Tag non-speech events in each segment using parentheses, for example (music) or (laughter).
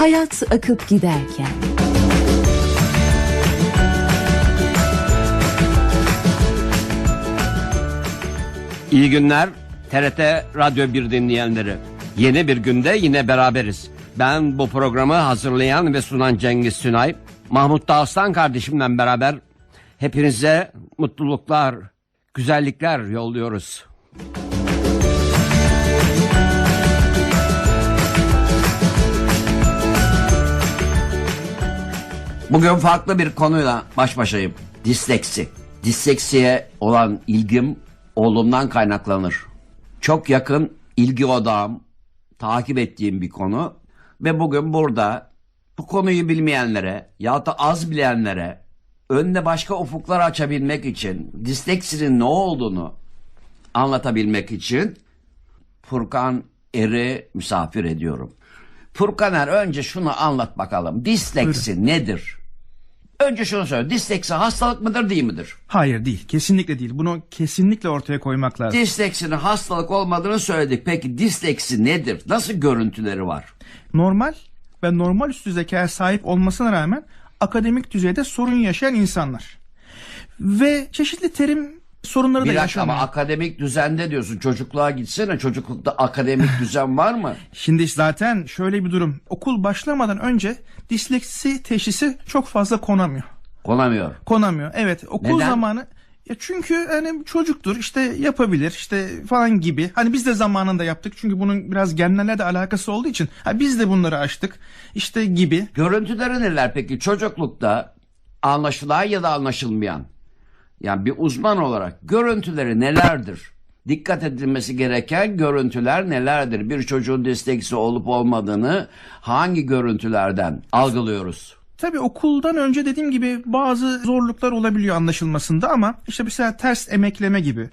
Hayat akıp giderken. İyi günler TRT Radyo 1 dinleyenleri. Yeni bir günde yine beraberiz. Ben bu programı hazırlayan ve sunan Cengiz Sünay. Mahmut Dağıstan kardeşimle beraber hepinize mutluluklar, güzellikler yolluyoruz. Bugün farklı bir konuyla baş başayım. Disleksi. Disleksiye olan ilgim oğlumdan kaynaklanır. Çok yakın ilgi odağım, takip ettiğim bir konu ve bugün burada bu konuyu bilmeyenlere ya da az bilenlere önüne başka ufuklar açabilmek için disleksinin ne olduğunu anlatabilmek için Furkan Er'i misafir ediyorum. Furkan Er önce şunu anlat bakalım. Disleksi nedir? Önce şunu söyle. Disleksi hastalık mıdır değil midir? Hayır değil. Kesinlikle değil. Bunu kesinlikle ortaya koymak lazım. Disleksinin hastalık olmadığını söyledik. Peki disleksi nedir? Nasıl görüntüleri var? Normal ve normal üstü zekaya sahip olmasına rağmen akademik düzeyde sorun yaşayan insanlar. Ve çeşitli terim sorunları da Bir dakika ama yaşanıyor. akademik düzende diyorsun. Çocukluğa gitsene. Çocuklukta akademik düzen var mı? (laughs) Şimdi zaten şöyle bir durum. Okul başlamadan önce disleksi teşhisi çok fazla konamıyor. Konamıyor. Konamıyor. Evet okul Neden? zamanı ya çünkü hani çocuktur işte yapabilir işte falan gibi. Hani biz de zamanında yaptık çünkü bunun biraz genlerle de alakası olduğu için ha, biz de bunları açtık işte gibi. Görüntüleri neler peki? Çocuklukta anlaşılan ya da anlaşılmayan. Yani bir uzman olarak görüntüleri nelerdir? Dikkat edilmesi gereken görüntüler nelerdir? Bir çocuğun disleksi olup olmadığını hangi görüntülerden algılıyoruz? Tabii okuldan önce dediğim gibi bazı zorluklar olabiliyor anlaşılmasında ama işte mesela ters emekleme gibi.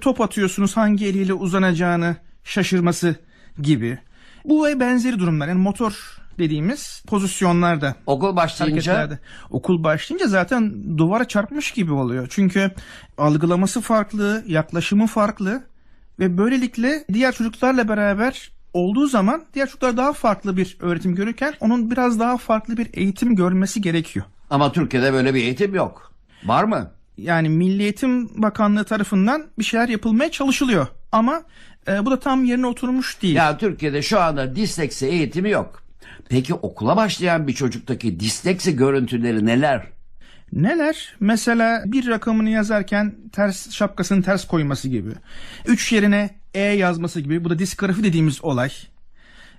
Top atıyorsunuz hangi eliyle uzanacağını şaşırması gibi. Bu ve benzeri durumlar yani motor dediğimiz pozisyonlarda Okul başlayınca hareketlerde. Okul başlayınca zaten duvara çarpmış gibi oluyor. Çünkü algılaması farklı, yaklaşımı farklı ve böylelikle diğer çocuklarla beraber olduğu zaman diğer çocuklar daha farklı bir öğretim görürken onun biraz daha farklı bir eğitim görmesi gerekiyor. ama Türkiye'de böyle bir eğitim yok. Var mı? Yani Milli Eğitim Bakanlığı tarafından bir şeyler yapılmaya çalışılıyor. Ama e, bu da tam yerine oturmuş değil. Ya Türkiye'de şu anda disleksi eğitimi yok. Peki okula başlayan bir çocuktaki disleksi görüntüleri neler? Neler? Mesela bir rakamını yazarken ters şapkasını ters koyması gibi. Üç yerine E yazması gibi. Bu da disgrafi dediğimiz olay.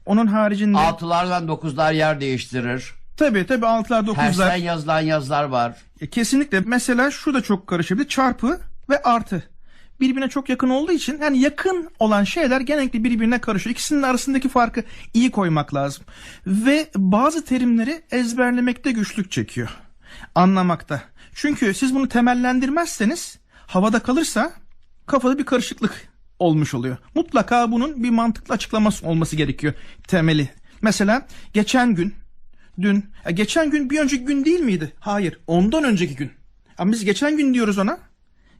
Onun haricinde Altılarla dokuzlar yer değiştirir. tabii tabii altılar Tersten dokuzlar. yazılan yazılar var. E, Kesinlikle mesela şu da çok karışabilir. Çarpı ve artı. Birbirine çok yakın olduğu için yani yakın olan şeyler genellikle birbirine karışıyor. İkisinin arasındaki farkı iyi koymak lazım. Ve bazı terimleri ezberlemekte güçlük çekiyor. Anlamakta. Çünkü siz bunu temellendirmezseniz havada kalırsa kafada bir karışıklık olmuş oluyor. Mutlaka bunun bir mantıklı açıklaması olması gerekiyor temeli. Mesela geçen gün Dün. Ya geçen gün bir önceki gün değil miydi? Hayır. Ondan önceki gün. Ama biz geçen gün diyoruz ona.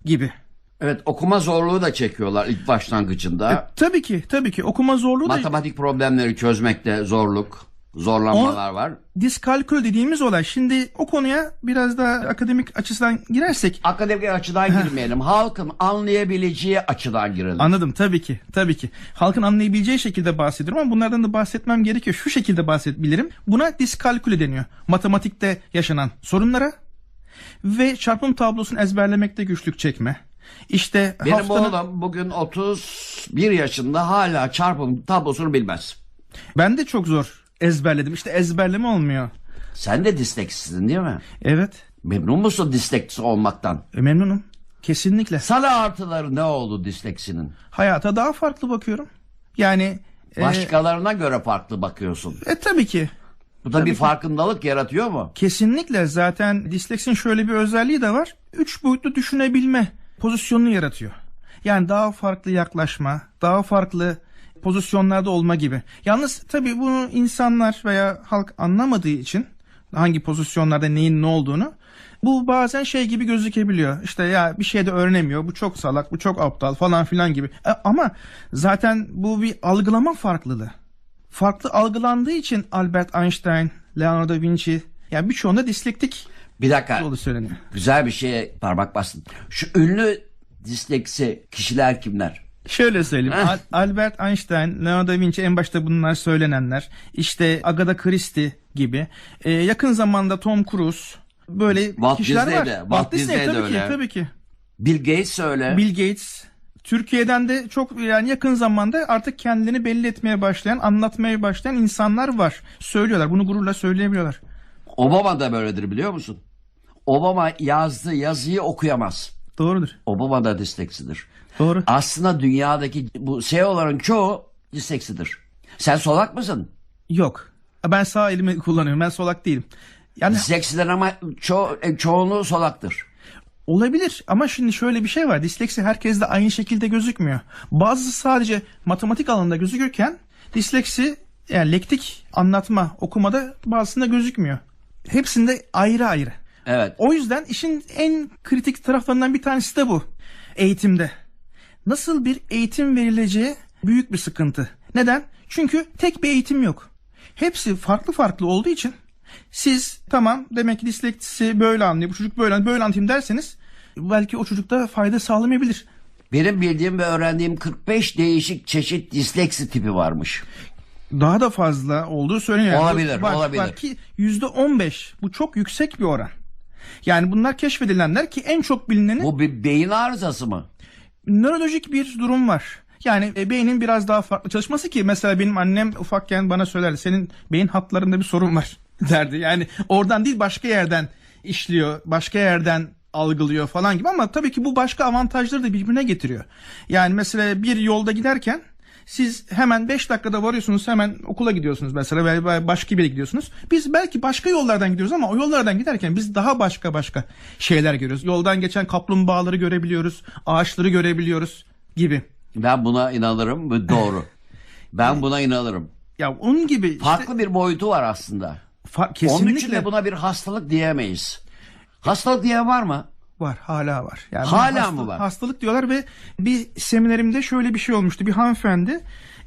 Gibi. Evet okuma zorluğu da çekiyorlar ilk başlangıcında. E, tabii ki. Tabii ki. Okuma zorluğu da Matematik problemleri çözmekte zorluk, zorlanmalar var. diskalkül dediğimiz olay. Şimdi o konuya biraz daha akademik açıdan girersek. Akademik açıdan girmeyelim. Halkın anlayabileceği açıdan girelim. Anladım tabii ki. Tabii ki. Halkın anlayabileceği şekilde bahsediyorum ama bunlardan da bahsetmem gerekiyor. Şu şekilde bahsedebilirim. Buna diskalkülü deniyor. Matematikte yaşanan sorunlara ve çarpım tablosunu ezberlemekte güçlük çekme. İşte Benim haftanın... oğlum bugün 31 yaşında hala çarpım tablosunu bilmez. Ben de çok zor ezberledim. İşte ezberleme olmuyor. Sen de disleksisin değil mi? Evet. Memnun musun disleksi olmaktan? e, memnunum. Kesinlikle. Sana artıları ne oldu disleksinin? Hayata daha farklı bakıyorum. Yani e, Başkalarına göre farklı bakıyorsun. e, tabii ki. Bu da bir farkındalık yaratıyor mu? Kesinlikle zaten disleksin şöyle bir özelliği de var. Üç boyutlu düşünebilme pozisyonunu yaratıyor. Yani daha farklı yaklaşma, daha farklı pozisyonlarda olma gibi. Yalnız tabii bunu insanlar veya halk anlamadığı için hangi pozisyonlarda neyin ne olduğunu bu bazen şey gibi gözükebiliyor. İşte ya bir şey de öğrenemiyor. Bu çok salak, bu çok aptal falan filan gibi. E, ama zaten bu bir algılama farklılığı. farklı algılandığı için Albert Einstein, Leonardo da Vinci yani birçoğunda dislektik Bir dakika. olduğu söyleniyor. Güzel bir şeye parmak bastın. Şu ünlü disleksi kişiler kimler? Şöyle söyleyeyim. Al- Albert Einstein, Leonardo da Vinci en başta bunlar söylenenler. İşte Agatha Christie gibi. Ee, yakın zamanda Tom Cruise böyle Walt kişiler Disney var. Walt Disney tabii ki, öyle. tabii ki. Bill Gates öyle. Bill Gates. Türkiye'den de çok yani yakın zamanda artık kendilerini belli etmeye başlayan, anlatmaya başlayan insanlar var. Söylüyorlar. Bunu gururla söyleyebiliyorlar. Obama da böyledir biliyor musun? Obama yazdığı yazıyı okuyamaz. Doğrudur. Obama da disleksidir. Doğru. Aslında dünyadaki bu CEO'ların çoğu disleksidir. Sen solak mısın? Yok. Ben sağ elimi kullanıyorum. Ben solak değilim. Yani Disleksiler ama ço e, çoğunluğu solaktır. Olabilir ama şimdi şöyle bir şey var. Disleksi herkeste aynı şekilde gözükmüyor. Bazısı sadece matematik alanında gözükürken disleksi yani lektik anlatma, okumada bazısında gözükmüyor. Hepsinde ayrı ayrı. Evet. O yüzden işin en kritik taraflarından bir tanesi de bu. Eğitimde. Nasıl bir eğitim verileceği büyük bir sıkıntı. Neden? Çünkü tek bir eğitim yok. Hepsi farklı farklı olduğu için siz tamam demek ki disleksi böyle anlıyor, bu çocuk böyle anlıyor, böyle anlatayım derseniz belki o çocukta fayda sağlamayabilir. Benim bildiğim ve öğrendiğim 45 değişik çeşit disleksi tipi varmış. Daha da fazla olduğu söyleniyor. Yani Olabilir, var, olabilir. Var ki %15 bu çok yüksek bir oran. Yani bunlar keşfedilenler ki en çok bilineni Bu bir beyin arızası mı? nörolojik bir durum var. Yani e, beynin biraz daha farklı çalışması ki mesela benim annem ufakken bana söylerdi senin beyin hatlarında bir sorun var (laughs) derdi. Yani oradan değil başka yerden işliyor, başka yerden algılıyor falan gibi ama tabii ki bu başka avantajları da birbirine getiriyor. Yani mesela bir yolda giderken siz hemen 5 dakikada varıyorsunuz hemen okula gidiyorsunuz mesela veya başka bir yere gidiyorsunuz. Biz belki başka yollardan gidiyoruz ama o yollardan giderken biz daha başka başka şeyler görüyoruz. Yoldan geçen kaplumbağaları görebiliyoruz, ağaçları görebiliyoruz gibi. Ben buna inanırım ve doğru. (laughs) Ben buna inanırım. Ya onun gibi işte Farklı bir boyutu var aslında. fa- kesinlikle Onun için de buna bir hastalık diyemeyiz. Hastalık diye var mı? Var hala var. Yani Hala buna mı var? Hastalık diyorlar ve bir seminerimde şöyle bir şey olmuştu. Bir hanımefendi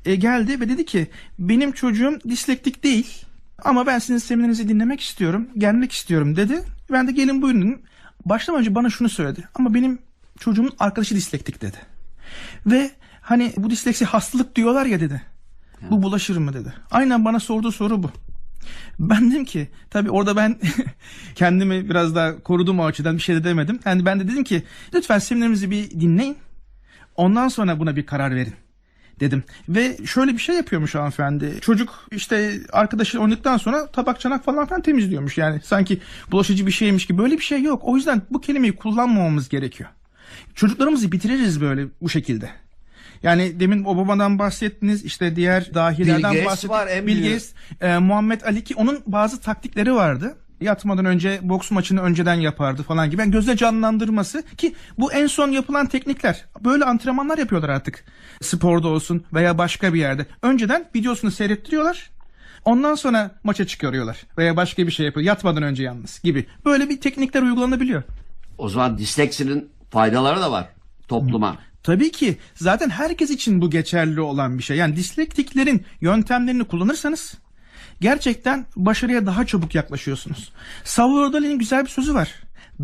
e, geldi ve dedi ki benim çocuğum dislektik değil ama ben sizin seminerinizi dinlemek istiyorum, gelmek istiyorum dedi. Ben de gelin buyurun dedim. Başlamadan önce bana şunu söyledi ama benim çocuğumun arkadaşı dislektik dedi. Ve hani bu disleksi hastalık diyorlar ya dedi. Bu bulaşır mı dedi. Aynen bana sorduğu soru bu. Ben dedim ki tabii orada ben (laughs) kendimi biraz daha korudum o açıdan bir şey de demedim. Yani ben de dedim ki lütfen seminerimizi bir dinleyin. Ondan sonra buna bir karar verin dedim. Ve şöyle bir şey yapıyormuş hanımefendi. Çocuk işte arkadaşı oynadıktan sonra tabak çanak falan filan temizliyormuş. Yani sanki bulaşıcı bir şeymiş gibi böyle bir şey yok. O yüzden bu kelimeyi kullanmamamız gerekiyor. Çocuklarımızı bitiririz böyle bu şekilde. Yani demin Obama'dan bahsettiniz işte diğer dahilerden Bill Gates bahsettiniz. var, en Bill. Gates, e, Muhammed Ali ki onun bazı taktikleri vardı. Yatmadan önce boks maçını önceden yapardı falan gibi. Yani gözle canlandırması ki bu en son yapılan teknikler. Böyle antrenmanlar yapıyorlar artık. Sporda olsun veya başka bir yerde. Önceden videosunu seyrettiriyorlar. Ondan sonra maça çıkarıyorlar. Veya başka bir şey yapıyor. Yatmadan önce yalnız gibi. Böyle bir teknikler uygulanabiliyor. O zaman disleksinin faydaları da var topluma. Tabii ki zaten herkes için bu geçerli olan bir şey. Yani dislektiklerin yöntemlerini kullanırsanız gerçekten başarıya daha çabuk yaklaşıyorsunuz. Salvador Dali'nin güzel bir sözü var.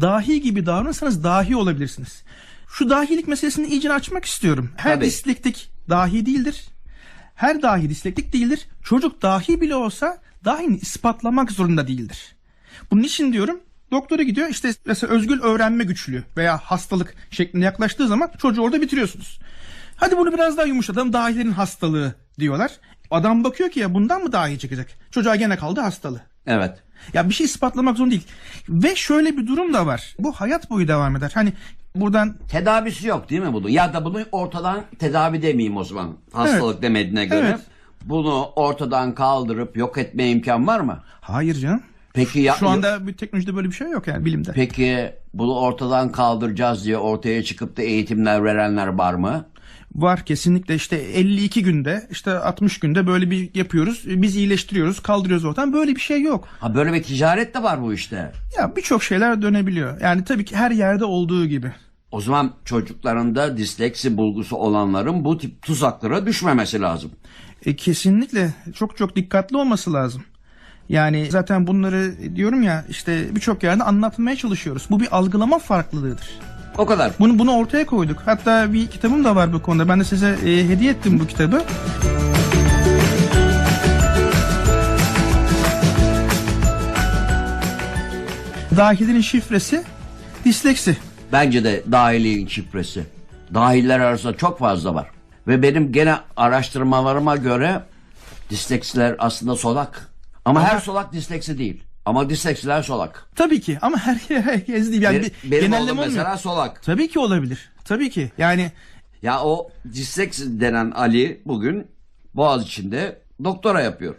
Dahi gibi davranırsanız dahi olabilirsiniz. Şu dahilik meselesini iyice açmak istiyorum. Her Tabii. dislektik dahi değildir. Her dahi dislektik değildir. Çocuk dahi bile olsa dahini ispatlamak zorunda değildir. Bunun için diyorum doktora gidiyor işte mesela özgül öğrenme güçlüğü veya hastalık şeklinde yaklaştığı zaman çocuğu orada bitiriyorsunuz. Hadi bunu biraz daha yumuşatalım dahilerin hastalığı diyorlar. Adam bakıyor ki ya bundan mı dahi çıkacak? Çocuğa gene kaldı hastalığı. Evet. Ya bir şey ispatlamak zorunda değil. Ve şöyle bir durum da var. Bu hayat boyu devam eder. Hani buradan Tedavisi yok değil mi bunun? Ya da bunu ortadan tedavi demeyeyim o zaman. Hastalık demediğine göre. Evet. Bunu ortadan kaldırıp yok etme imkan var mı? hayır canım. Peki ya Şu anda bir teknolojide böyle bir şey yok yani bilimde. Peki bunu ortadan kaldıracağız diye ortaya çıkıp da eğitimler verenler var mı? Var kesinlikle işte 52 günde işte 60 günde böyle bir yapıyoruz. Biz iyileştiriyoruz kaldırıyoruz ortadan. Böyle bir şey yok. Ha böyle bir ticaret de var bu işte. Ya birçok şeyler dönebiliyor. Yani tabii ki her yerde olduğu gibi. O zaman çocuklarında disleksi bulgusu olanların bu tip tuzaklara düşmemesi lazım. E, kesinlikle çok çok dikkatli olması lazım. Yani zaten bunları diyorum ya işte birçok yerde anlatmaya çalışıyoruz. Bu bir algılama farklılığıdır. O kadar. Bunu bunu ortaya koyduk. Hatta bir kitabım da var bu konuda. Ben de size e, hediye ettim bu kitabı. Dahilinin şifresi disleksi. Bence de dahiliğin şifresi. Dahiller arasında çok fazla var. Ve benim gene araştırmalarıma göre disleksiler aslında solak. Ama her solak disleksi değil. Ama disleksiler solak. Tabii ki ama her herkes değil. Yani bir benim genelleme oğlum olmuyor. mesela solak. Tabii ki olabilir. Tabii ki. Yani Ya o disleksi denen Ali bugün Boğaziçi'nde doktora yapıyor.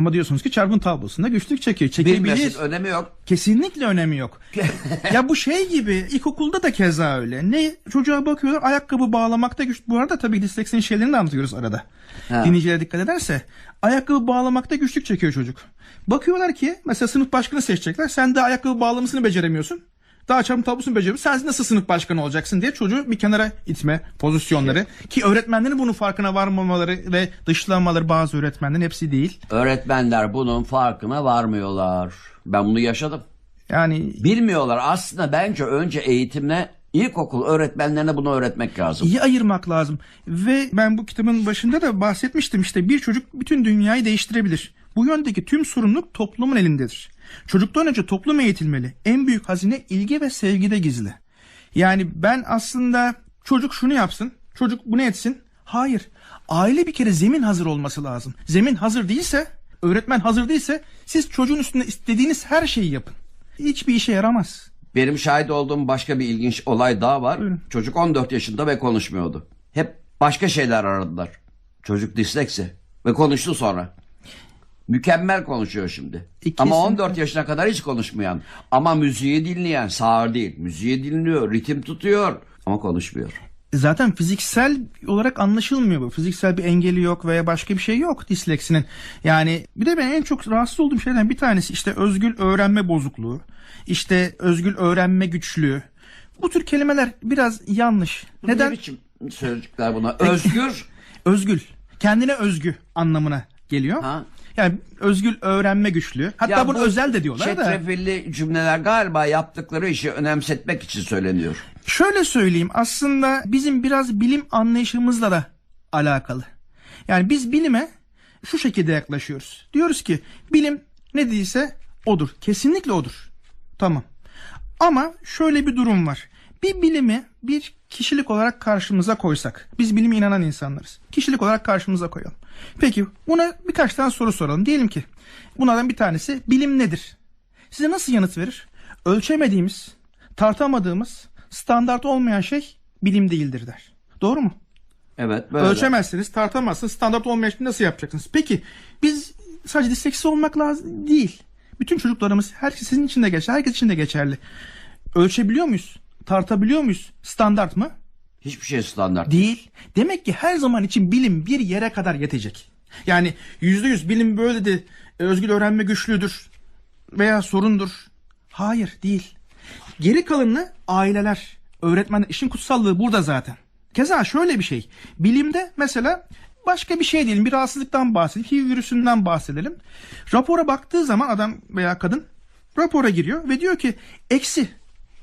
Ama diyorsunuz ki çarpım tablosunda güçlük çekiyor. Çekebilir. Bilmesin önemi yok. Kesinlikle önemi yok. (laughs) ya bu şey gibi ilkokulda da keza öyle. Ne çocuğa bakıyorlar ayakkabı bağlamakta güç. Bu arada tabii disleksinin şeylerini de anlatıyoruz arada. Ha. Dinleyiciler dikkat ederse ayakkabı bağlamakta güçlük çekiyor çocuk. Bakıyorlar ki mesela sınıf başkanı seçecekler. Sen de ayakkabı bağlamasını beceremiyorsun. Daha çarpım tablosunu beceremiyorsun. Sen nasıl sınıf başkanı olacaksın diye çocuğu bir kenara itme pozisyonları. Ki öğretmenlerin bunun farkına varmamaları ve dışlamaları bazı öğretmenlerin hepsi değil. Öğretmenler bunun farkına varmıyorlar. Ben bunu yaşadım. Yani Bilmiyorlar. Aslında bence önce eğitimle ilkokul öğretmenlerine bunu öğretmek lazım. İyi ayırmak lazım. Ve ben bu kitabın başında da bahsetmiştim işte bir çocuk bütün dünyayı değiştirebilir. Bu yöndeki tüm sorumluluk toplumun elindedir. Çocuktan önce toplum eğitilmeli. En büyük hazine ilgi ve sevgide gizli. Yani ben aslında çocuk şunu yapsın, çocuk bunu etsin. Hayır. Aile bir kere zemin hazır olması lazım. Zemin hazır değilse, öğretmen hazır değilse siz çocuğun üstünde istediğiniz her şeyi yapın. Hiçbir işe yaramaz. Benim şahit olduğum başka bir ilginç olay daha var. Buyurun. Çocuk 14 yaşında ve konuşmuyordu. Hep başka şeyler aradılar. Çocuk disleksi ve konuştu sonra. Mükemmel konuşuyor şimdi. E, Ama kesinlikle. 14 yaşına kadar hiç konuşmayan. Ama müziği dinleyen, sağır değil. Müziği dinliyor, ritim tutuyor ama konuşmuyor. Zaten fiziksel olarak anlaşılmıyor bu. Fiziksel bir engeli yok veya başka bir şey yok disleksinin. Yani bir de ben en çok rahatsız olduğum şeylerden bir tanesi işte özgül öğrenme bozukluğu, işte özgül öğrenme güçlüğü. Bu tür kelimeler biraz yanlış. Bu Neden? Ne biçim sözcükler buna? Özgür. (laughs) Özgül. Kendine özgü anlamına geliyor. Ha? Yani özgül öğrenme güçlüğü. Hatta Ya bunu bu özel de diyorlar da. Çetrefilli cümleler galiba yaptıkları işi önemsetmek için söyleniyor. Şöyle söyleyeyim aslında bizim biraz bilim anlayışımızla da alakalı. Yani biz bilime şu şekilde yaklaşıyoruz. Diyoruz ki bilim ne değilse odur. Kesinlikle odur. Tamam. Ama şöyle bir durum var. Bir bilimi bir kişilik olarak karşımıza koysak. Biz bilime inanan insanlarız. Kişilik olarak karşımıza koyalım. Peki buna birkaç tane soru soralım. Diyelim ki bunlardan bir tanesi bilim nedir? Size nasıl yanıt verir? Ölçemediğimiz, tartamadığımız, standart olmayan şey bilim değildir der. Doğru mu? Evet böyle. Ölçemezsiniz, tartamazsınız, standart olmayan şeyi nasıl yapacaksınız? Peki biz sadece disleksi olmak lazım değil. Bütün çocuklarımız herkes sizin için de geçerli, herkes için de geçerli. Ölçebiliyor muyuz? Tartabiliyor muyuz? Standart mı? Hiçbir şey standart. Değil. Demek ki her zaman için bilim bir yere kadar yetecek. Yani yüzde yüz bilim böyle de özgür öğrenme güçlüdür veya sorundur. Hayır değil. Geri kalanını aileler, öğretmenler, işin kutsallığı burada zaten. Keza şöyle bir şey. Bilimde mesela başka bir şey diyelim bir rahatsızlıktan bahsedelim. HIV virüsünden bahsedelim. Rapora baktığı zaman adam veya kadın rapora giriyor ve diyor ki eksi,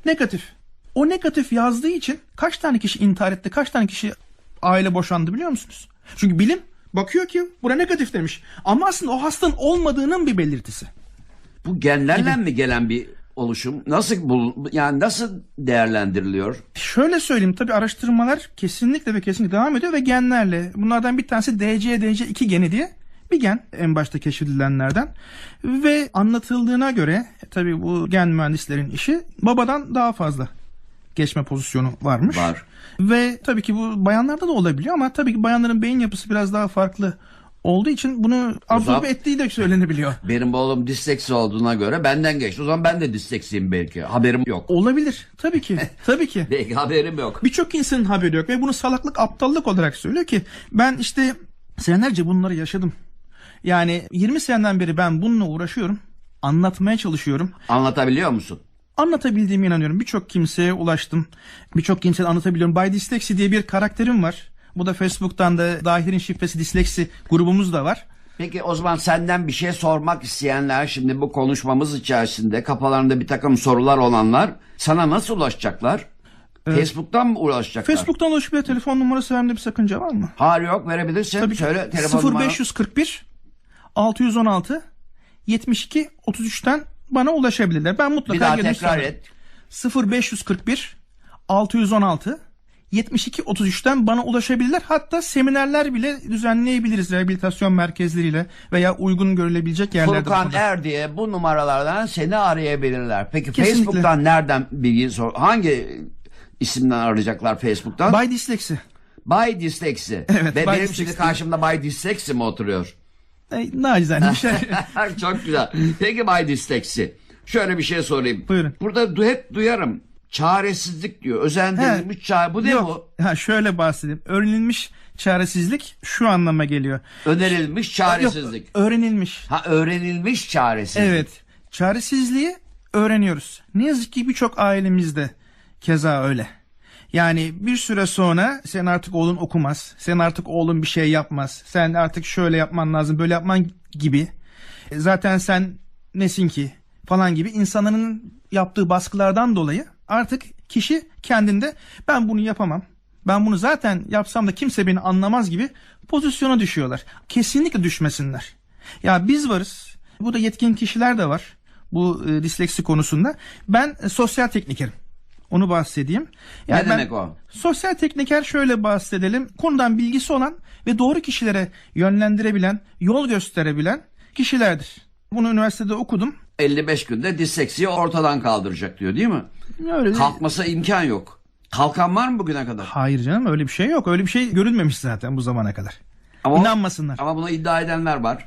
negatif. O negatif yazdığı için kaç tane kişi intihar etti, kaç tane kişi aile boşandı biliyor musunuz? Çünkü bilim bakıyor ki buna negatif demiş. Ama aslında o hastanın olmadığının bir belirtisi. Bu genlerle mi gelen bir oluşum? Nasıl bul yani nasıl değerlendiriliyor? Şöyle söyleyeyim tabi araştırmalar kesinlikle ve kesinlikle devam ediyor ve genlerle. Bunlardan bir tanesi DCDC2 geni diye bir gen en başta keşfedilenlerden. Ve anlatıldığına göre tabi bu gen mühendislerin işi babadan daha fazla geçme pozisyonu varmış. Var. Ve tabii ki bu bayanlarda da olabiliyor ama tabii ki bayanların beyin yapısı biraz daha farklı olduğu için bunu absorbe ettiği de söylenebiliyor. (laughs) Benim oğlum disleksi olduğuna göre benden geçti. O zaman ben de disleksiyim belki. Haberim yok. Olabilir. Tabii ki. (laughs) Tabii ki. Belki haberim yok. Birçok insanın haberi yok ve bunu salaklık, aptallık olarak söylüyor ki ben işte senelerce bunları yaşadım. Yani 20 seneden beri ben bununla uğraşıyorum. Anlatmaya çalışıyorum. Anlatabiliyor musun? Anlatabildiğime inanıyorum. Birçok kimseye ulaştım. Birçok kimseye anlatabiliyorum. Bay Disleksi diye bir karakterim var. Bu da Facebook'tan da Dahir'in şifresi Disleksi grubumuz da var. Peki o zaman senden bir şey sormak isteyenler şimdi bu konuşmamız içerisinde kafalarında bir takım sorular olanlar sana nasıl ulaşacaklar? Facebook'tan mı ulaşacaklar? Facebook'tan ulaşıp telefon numarası vermemde bir sakınca var mı? Hayır yok verebilirsin. Tabii. Söyle telefon numaranı. 0541 616 72 33'ten bana ulaşabilirler. Ben mutlaka Bir daha tekrar sorarım. et. 0541 616 72 33'ten bana ulaşabilirler. Hatta seminerler bile düzenleyebiliriz rehabilitasyon merkezleriyle veya uygun görülebilecek yerlerde. Furkan. Er diye bu numaralardan seni arayabilirler. Peki Kesinlikle. Facebook'tan nereden bilgi sor? Hangi isimden arayacaklar Facebook'tan? Bay Disleksi. Bay Disleksi. Evet, Ve Bay benim Disleksi. şimdi karşımda Bay Disleksi mi oturuyor? E, nacizane bir şey. (laughs) Çok güzel. Peki Bay Disleksi. Şöyle bir şey sorayım. Buyurun. Burada du- hep duyarım. Çaresizlik diyor. Özendirilmiş çare. Bu ne Yok. bu? Ha, şöyle bahsedeyim. Öğrenilmiş çaresizlik şu anlama geliyor. Önerilmiş çaresizlik. Yok, öğrenilmiş. Ha öğrenilmiş çaresizlik. Evet. Çaresizliği öğreniyoruz. Ne yazık ki birçok ailemizde keza öyle. Yani bir süre sonra sen artık oğlun okumaz. Sen artık oğlun bir şey yapmaz. Sen artık şöyle yapman lazım, böyle yapman gibi. E, Zaten sen nesin ki falan gibi insanların yaptığı baskılardan dolayı artık kişi kendinde ben bunu yapamam. Ben bunu zaten yapsam da kimse beni anlamaz gibi pozisyona düşüyorlar. Kesinlikle düşmesinler. Ya biz varız. Bu da yetkin kişiler de var. Bu e, disleksi konusunda. Ben e, sosyal teknikerim. Onu bahsedeyim. Ne ben- demek o? Sosyal tekniker şöyle bahsedelim. Konudan bilgisi olan ve doğru kişilere yönlendirebilen, yol gösterebilen kişilerdir. Bunu üniversitede okudum. 55 günde disleksiyi ortadan kaldıracak diyor değil mi? Öyle Kalkmasa imkan yok. Kalkan var mı bugüne kadar? Hayır canım öyle bir şey yok. Öyle bir şey görülmemiş zaten bu zamana kadar. Ama, İnanmasınlar. ama buna iddia edenler var.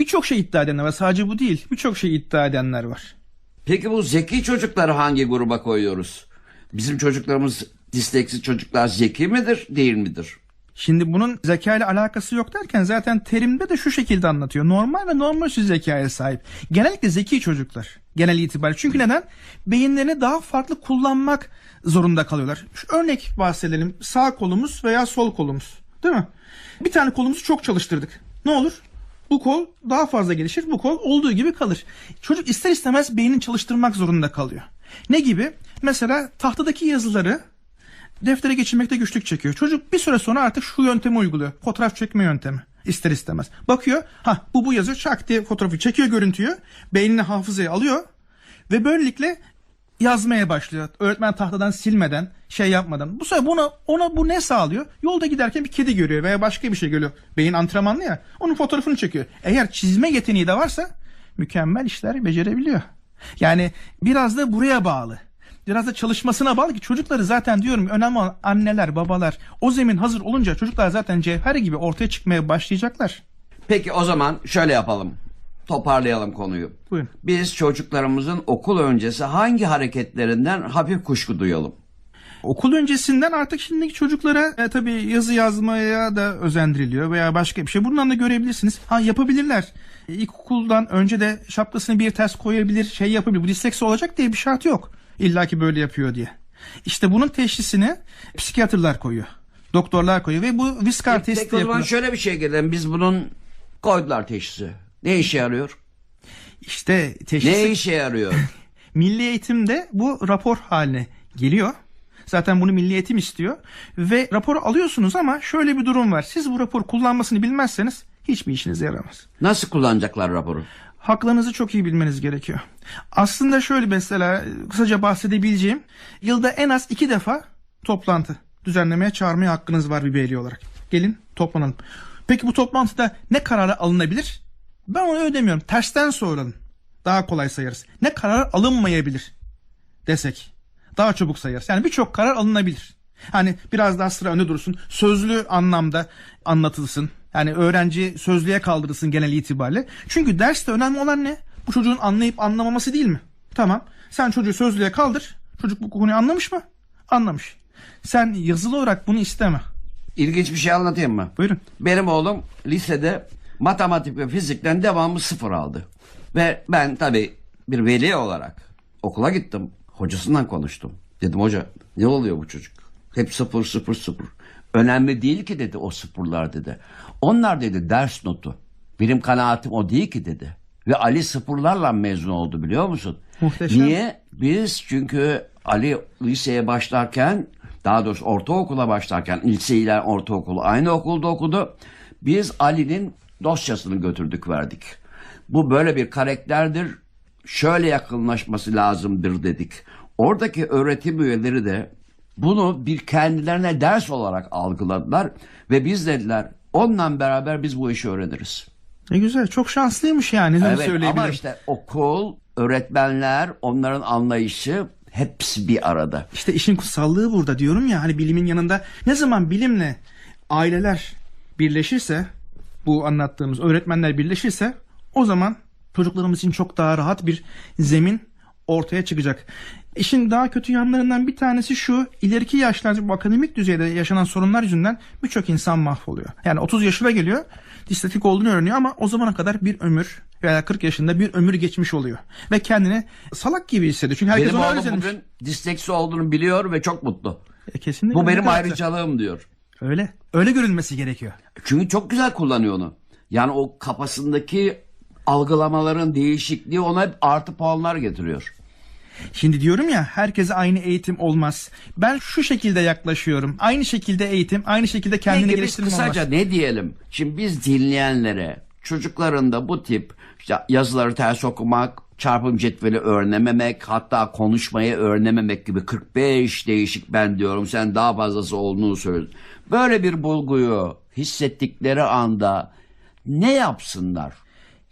Birçok şey iddia edenler var. Sadece bu değil. Birçok şey iddia edenler var. Peki bu zeki çocukları hangi gruba koyuyoruz? Bizim çocuklarımız disleksi çocuklar zeki midir değil midir? Şimdi bunun zeka ile alakası yok derken zaten terimde de şu şekilde anlatıyor. Normal ve normalsiz zekaya sahip. Genellikle zeki çocuklar. Genel itibariyle. Çünkü neden? Beyinlerini daha farklı kullanmak zorunda kalıyorlar. Şu örnek bahsedelim. Sağ kolumuz veya sol kolumuz. Değil mi? Bir tane kolumuzu çok çalıştırdık. Ne olur? Bu kol daha fazla gelişir. Bu kol olduğu gibi kalır. Çocuk ister istemez beynini çalıştırmak zorunda kalıyor. Ne gibi? Mesela tahtadaki yazıları deftere geçirmekte güçlük çekiyor. Çocuk bir süre sonra artık şu yöntemi uyguluyor. Fotoğraf çekme yöntemi. İster istemez. Bakıyor. Ha bu bu yazıyor. Çak diye fotoğrafı çekiyor görüntüyü. Beynine hafızaya alıyor. Ve böylelikle yazmaya başlıyor. Öğretmen tahtadan silmeden, şey yapmadan. Bu sefer buna ona bu ne sağlıyor? Yolda giderken bir kedi görüyor veya başka bir şey görüyor. Beyin antrenmanlı ya. Onun fotoğrafını çekiyor. Eğer çizme yeteneği de varsa mükemmel işler becerebiliyor. Yani biraz da buraya bağlı. Biraz da çalışmasına bağlı ki çocukları zaten diyorum önemli olan anneler, babalar. O zemin hazır olunca çocuklar zaten cevher gibi ortaya çıkmaya başlayacaklar. Peki o zaman şöyle yapalım. Toparlayalım konuyu. Buyurun. Biz çocuklarımızın okul öncesi hangi hareketlerinden hafif kuşku duyalım? Okul öncesinden artık şimdiki çocuklara e, tabii yazı yazmaya da özendiriliyor veya başka bir şey. Bundan da görebilirsiniz. Ha yapabilirler. E, İlkokuldan önce de şapkasını bir ters koyabilir, şey yapabilir. Bu disleksi olacak diye bir şart yok. İlla ki böyle yapıyor diye. İşte bunun teşhisini psikiyatrlar koyuyor. Doktorlar koyuyor ve bu Viskar testi Peki o zaman şöyle bir şey gidelim. Biz bunun koydular teşhisi. Ne işe yarıyor? İşte teşhisi Ne işe yarıyor? (laughs) Milli eğitimde bu rapor haline geliyor. Zaten bunu milli eğitim istiyor. Ve raporu alıyorsunuz ama şöyle bir durum var. Siz bu rapor kullanmasını bilmezseniz hiçbir işinize yaramaz. Nasıl kullanacaklar raporu? Haklarınızı çok iyi bilmeniz gerekiyor. Aslında şöyle mesela kısaca bahsedebileceğim. Yılda en az iki defa toplantı düzenlemeye çağırmaya hakkınız var bir veli olarak. Gelin toplanalım. Peki bu toplantıda ne kararı alınabilir? Ben onu ödemiyorum. Tersten soralım. Daha kolay sayarız. Ne karar alınmayabilir desek. Daha çabuk sayarız. Yani birçok karar alınabilir. Hani biraz daha sıra önde dursun. Sözlü anlamda anlatılsın. Yani öğrenci sözlüğe kaldırılsın genel itibariyle. Çünkü derste önemli olan ne? Bu çocuğun anlayıp anlamaması değil mi? Tamam. Sen çocuğu sözlüğe kaldır. Çocuk bu konuyu anlamış mı? Anlamış. Sen yazılı olarak bunu isteme. İlginç bir şey anlatayım mı? Buyurun. Benim oğlum lisede matematik ve fizikten devamlı sıfır aldı. Ve ben tabii bir veli olarak okula gittim. hocasından konuştum. Dedim hoca ne oluyor bu çocuk? Hep sıfır sıfır sıfır. Önemli değil ki dedi o sıfırlar dedi. Onlar dedi ders notu. Benim kanaatim o değil ki dedi. Ve Ali sıfırlarla mezun oldu biliyor musun? Muhteşem. Niye? Biz çünkü Ali liseye başlarken daha doğrusu ortaokula başlarken lise ile ortaokulu aynı okulda okudu. Biz Ali'nin dosyasını götürdük verdik. Bu böyle bir karakterdir. Şöyle yakınlaşması lazımdır dedik. Oradaki öğretim üyeleri de bunu bir kendilerine ders olarak algıladılar ve biz dediler onunla beraber biz bu işi öğreniriz. Ne güzel. Çok şanslıymış yani. Evet, ama işte okul, öğretmenler, onların anlayışı hepsi bir arada. İşte işin kutsallığı burada diyorum ya hani bilimin yanında ne zaman bilimle aileler birleşirse bu anlattığımız öğretmenler birleşirse o zaman çocuklarımız için çok daha rahat bir zemin ortaya çıkacak. İşin daha kötü yanlarından bir tanesi şu ileriki yaşlarda bu akademik düzeyde yaşanan sorunlar yüzünden birçok insan mahvoluyor. Yani 30 yaşına geliyor disleksik olduğunu öğreniyor ama o zamana kadar bir ömür veya 40 yaşında bir ömür geçmiş oluyor. Ve kendini salak gibi hissediyor. Çünkü herkes benim ona özenmiş. bugün disleksi olduğunu biliyor ve çok mutlu. E, kesinlikle. Bu benim güzel. ayrıcalığım diyor. Öyle. Öyle görünmesi gerekiyor. Çünkü çok güzel kullanıyor onu. Yani o kafasındaki algılamaların değişikliği ona hep artı puanlar getiriyor. Şimdi diyorum ya herkese aynı eğitim olmaz. Ben şu şekilde yaklaşıyorum. Aynı şekilde eğitim, aynı şekilde kendini Peki biz geliştirme kısaca olmaz. ne diyelim? Şimdi biz dinleyenlere çocuklarında bu tip işte yazıları ters okumak, çarpım cetveli öğrenememek, hatta konuşmayı öğrenememek gibi 45 değişik ben diyorum sen daha fazlası olduğunu söylüyorsun. Böyle bir bulguyu hissettikleri anda ne yapsınlar?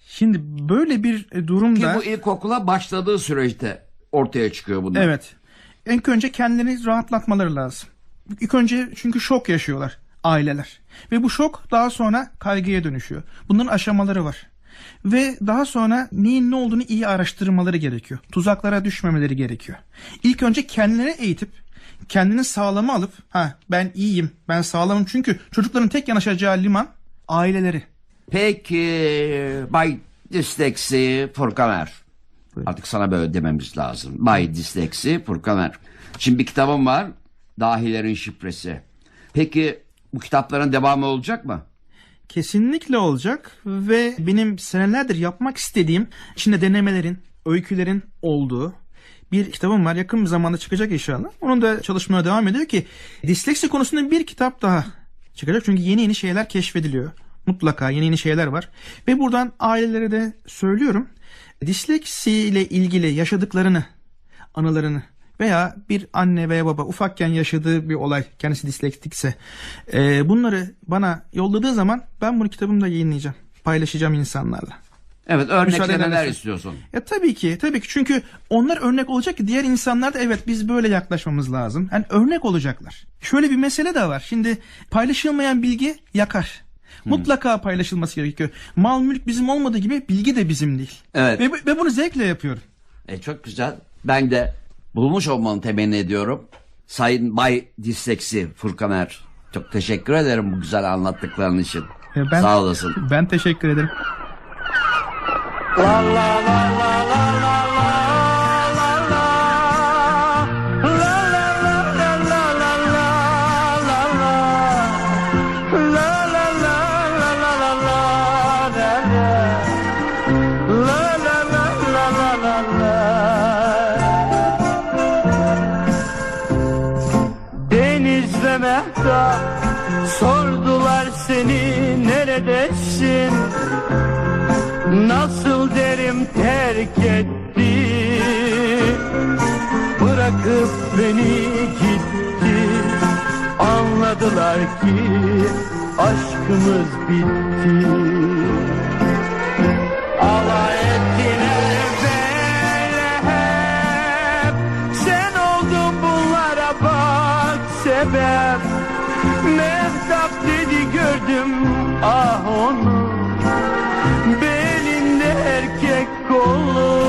Şimdi böyle bir e, Ki durumda bu ilkokula başladığı süreçte ortaya çıkıyor bunlar. evet. İlk önce kendini rahatlatmaları lazım. İlk önce çünkü şok yaşıyorlar aileler. Ve bu şok daha sonra kaygıya dönüşüyor. Bunların aşamaları var. Ve daha sonra neyin ne olduğunu iyi araştırmaları gerekiyor. Tuzaklara düşmemeleri gerekiyor. İlk önce kendilerine eğitip kendini sağlama alıp ha ben iyiyim, ben sağlamım çünkü çocukların tek yanaşacağı liman aileleri. Peki Bay Disleksi Furkaner. Artık sana böyle dememiz lazım. Bay Disleksi Furkaner. Şimdi bir kitabım var. Dahilerin Şifresi. Peki bu kitapların devamı olacak mı? Kesinlikle olacak ve benim senelerdir yapmak istediğim içinde denemelerin, öykülerin olduğu bir kitabım var. Yakın bir zamanda çıkacak inşallah. Onun da çalışmaya devam ediyor ki disleksi konusunda bir kitap daha çıkacak. Çünkü yeni yeni şeyler keşfediliyor. Mutlaka yeni yeni şeyler var. Ve buradan ailelere de söylüyorum. Disleksi ile ilgili yaşadıklarını, anılarını veya bir anne veya baba ufakken yaşadığı bir olay kendisi dislektikse e, bunları bana yolladığı zaman ben bunu kitabımda yayınlayacağım. Paylaşacağım insanlarla. Evet edersen. istiyorsun? Ya tabii ki tabii ki çünkü onlar örnek olacak ki diğer insanlar da evet biz böyle yaklaşmamız lazım. Yani örnek olacaklar. Şöyle bir mesele de var. Şimdi paylaşılmayan bilgi yakar. Mutlaka paylaşılması gerekiyor. Mal mülk bizim olmadığı gibi bilgi de bizim değil. Evet. Ve, ve bunu zevkle yapıyorum. E, çok güzel. Ben de bulmuş olmanı temenni ediyorum. Sayın Bay Disleksi Furkaner. Çok teşekkür ederim bu güzel anlattıkların için. E, ben- Sağ olasın. Ben teşekkür ederim. Deniz Mehtap sordular seni neredesin? Nasıl derim terk etti? Bırakıp beni gitti. Anladılar ki aşkımız bitti. Alay ettiler böyle Sen oldun bunlara bak sebep Mehtap dedi gördüm ah onu. Belinde erkek kolu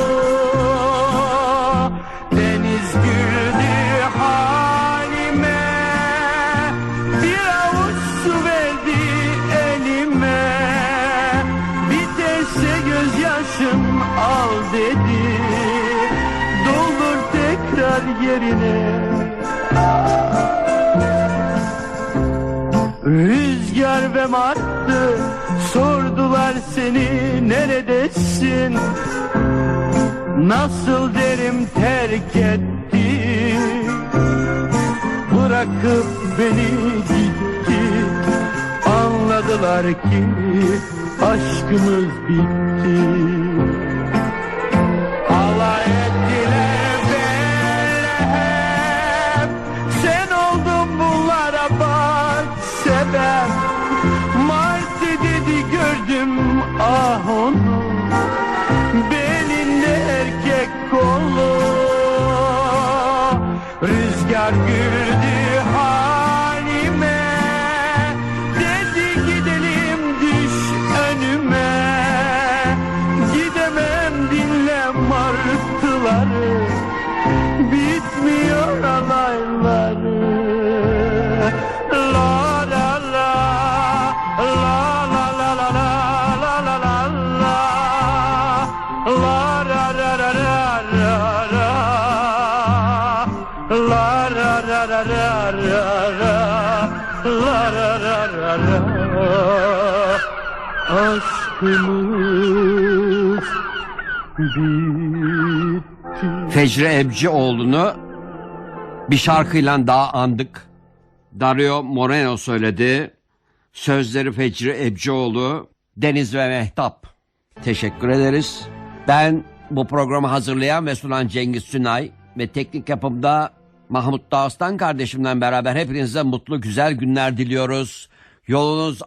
Rüzgar ve martı sordular seni neredesin? Nasıl derim terk etti? Bırakıp beni gitti. Anladılar ki aşkımız bitti Fecri Ebcioğlu'nu bir şarkıyla daha andık. Dario Moreno söyledi. Sözleri Fecri Ebcioğlu, Deniz ve Mehtap. Teşekkür ederiz. Ben bu programı hazırlayan ve sunan Cengiz Sünay ve teknik yapımda Mahmut Dağıstan kardeşimle beraber hepinize mutlu güzel günler diliyoruz. Yolunuz